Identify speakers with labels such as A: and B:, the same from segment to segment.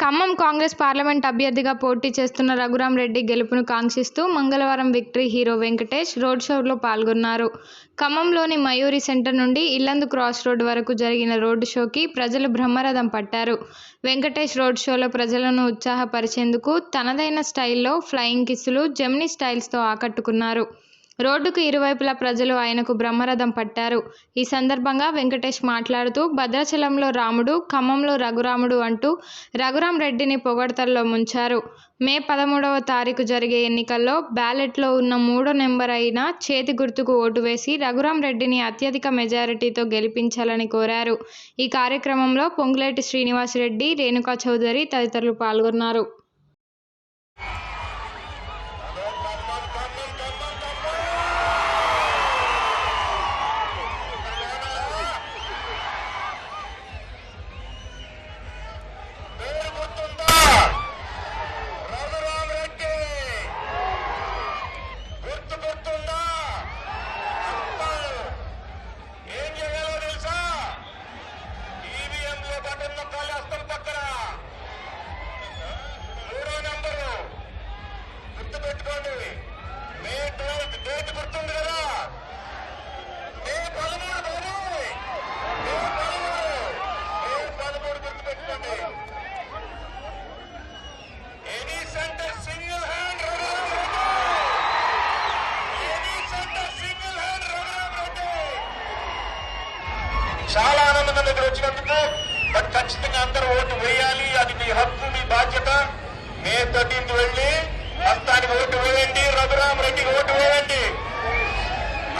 A: Khammam Congress parliament అభ్యర్థిగా పోటీ చేస్తున్న రఘురాం రెడ్డి గెలుపును కాంక్షిస్తూ మంగళవారం విక్టరీ హీరో వెంకటేష్ రోడ్ షోలో పాల్గొన్నారు. ఖమ్మంలోని మయూరి సెంటర్ నుండి ఇల్లందు క్రాస్ రోడ్ వరకు జరిగిన రోడ్డు షోకి ప్రజలు బ్రహ్మరథం పట్టారు. వెంకటేష్ రోడ్ షోలో ప్రజలను ఉత్సాహపరిచేందుకు తనదైన స్టైల్లో ఫ్లయింగ్ కిస్సులు జెమినీ స్టైల్స్తో ఆకట్టుకున్నారు. రోడ్డుకు ఇరువైపులా ప్రజలు ఆయనకు బ్రహ్మరథం పట్టారు. ఈ సందర్భంగా వెంకటేష్ మాట్లాడుతూ భద్రాచలంలో రాముడు ఖమ్మంలో రఘురాముడు అంటూ రఘురాం రెడ్డిని పొగడతల్లో ముంచారు. మే పదమూడవ తారీఖు జరిగే ఎన్నికల్లో బ్యాలెట్లో ఉన్న మూడో నెంబర్ అయిన చేతి గుర్తుకు ఓటు వేసి రఘురాం రెడ్డిని అత్యధిక మెజారిటీతో గెలిపించాలని కోరారు. ఈ కార్యక్రమంలో పొంగులేటి శ్రీనివాసరెడ్డి రేణుకా చౌదరి తదితరులు పాల్గొన్నారు.
B: చాలా ఆనందం దగ్గర వచ్చినందుకు. బట్ ఖచ్చితంగా అందరూ ఓటు వేయాలి. అది మీ హక్కు మీ బాధ్యత. మే థర్టీన్త్ వెళ్ళి హస్తానికి ఓటు వేయండి. రఘురామ్ రెడ్డికి ఓటు వేయండి.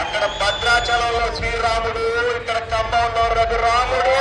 B: అక్కడ భద్రాచలంలో శ్రీరాముడు ఇక్కడ ఖమ్మంలో రఘురాముడు.